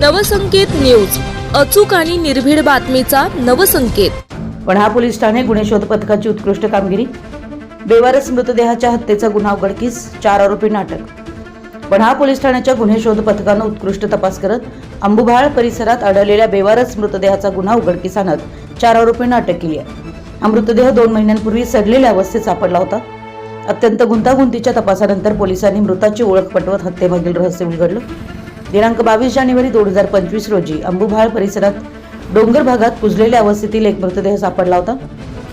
Navsanket news. अचूक आणि निर्भीड बातमीचा नवसंकेत. वढा पोलीस ठाणे गुन्हे शोध पथकाची उत्कृष्ट कामगिरी. बेवारस मृतदेहाच्या हत्येचा गुन्हा उघडकीस चार आरोपी अटक वढा पोलीस ठाण्याच्या गुन्हे शोध पथकानं उत्कृष्ट तपास करत अंबुभाळ परिसरात आढळलेल्या बेवारस मृतदेहाचा गुन्हा उघडकीस आणत चार आरोपींना अटक केली आहे. हा मृतदेह दोन महिन्यांपूर्वी सडलेल्या अवस्थेत सापडला होता. अत्यंत गुंतागुंतीच्या तपासानंतर पोलिसांनी मृताची ओळख पटवत हत्येमागील रहस्य उलगडलं. दिनांक बावीस जानेवारी दोन हजार पंचवीस रोजी अंबुभाळ परिसरात डोंगर भागात कुजलेल्या अवस्थेतील एक मृतदेह सापडला होता.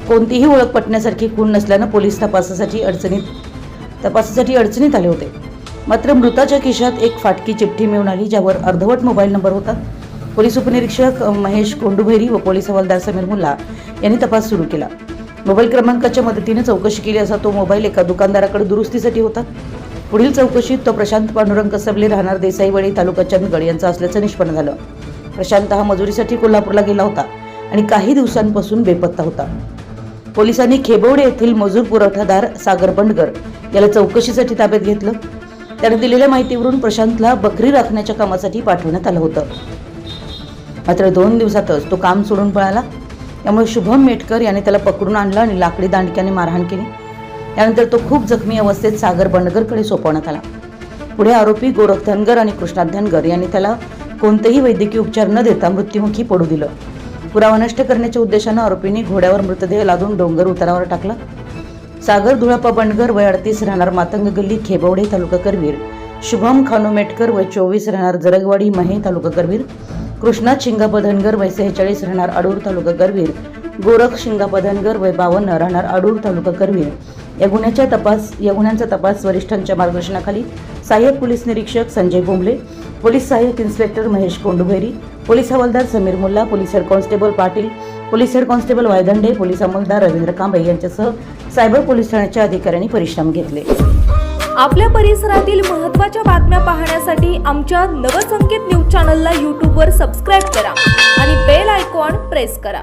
कोणतीही ओळख पटण्यासारखी खून नसल्यानं पोलीस तपासासाठी अडचणीत तपासासाठी अडचणीत आले होते. मात्र मृताच्या खिशात एक फाटकी चिठ्ठी मिळून आली ज्यावर अर्धवट मोबाईल नंबर होता. पोलीस उपनिरीक्षक महेश कोंडुभैरी व पोलीस हवालदार समीर मुल्ला यांनी तपास सुरू केला. मोबाईल क्रमांकाच्या मदतीने चौकशी केली असा तो मोबाईल एका दुकानदाराकडे दुरुस्तीसाठी होता. पुढील चौकशीत तो प्रशांत पांडुरंग कसबले राहणार देसाईवाडी तालुका चंदगड यांचा असल्याचं निष्पन्न झालं. प्रशांत हा मजुरीसाठी कोल्हापूरला गेला होता आणि काही दिवसांपासून बेपत्ता होता. पोलिसांनी खेबवडे येथील मजूर पुरवठादार सागर बंडगर याला चौकशीसाठी ताब्यात घेतलं. त्याने दिलेल्या माहितीवरून प्रशांतला बकरी राखण्याच्या कामासाठी पाठवण्यात आलं होतं. मात्र दोन दिवसातच तो काम सोडून पळाला. त्यामुळे शुभम मेटकर याने त्याला पकडून आणलं आणि लाकडी दांडक्याने मारहाण केली. त्यानंतर तो खूप जखमी अवस्थेत सागर बंडगरकडे सोपवण्यात आला. पुढे आरोपी गोरख धनगर आणि कृष्णा धनगर यांनी त्याला कोणतेही वैद्यकीय उपचार न देता मृत्युमुखी पडू दिलं. पुरावा नष्ट करण्याच्या उद्देशानं आरोपींनी घोड्यावर मृतदेह लादून डोंगर उतारावर टाकला. सागर धुळापा बंडगर वय अडतीस राहणार मातंग गल्ली खेबवडे तालुका करवीर शुभम खानोमेटकर वय चोवीस राहणार जरगवाडी महे तालुका करवीर कृष्णा शिंगाप धनगर वय सेहेचाळीस राहणार अडूर तालुका करवीर गोरख शिंगाप धनगर वय बावन्न राहणार अडूर तालुका करवीर. या गुन्ह्याच्या तपास या गुन्ह्यांचा तपास वरिष्ठांच्या मार्गदर्शनाखाली सहाय्यक पोलीस निरीक्षक संजय बोंबले पोलीस सहाय्यक इन्स्पेक्टर महेश कोंडुभैरी पोलीस हवालदार Sameer Mulla police head constable Patil police head constable Waydande police अंमलदार Ravindra Kamble यांच्यासह सायबर पोलीस ठाण्याच्या अधिकाऱ्यांनी परिश्रम घेतले. आपल्या परिसरातील महत्त्वाच्या बातम्या पाहण्यासाठी आमच्या नवसंकेत न्यूज चॅनलला यूट्यूबवर सबस्क्राईब करा आणि बेल आयकॉन प्रेस करा.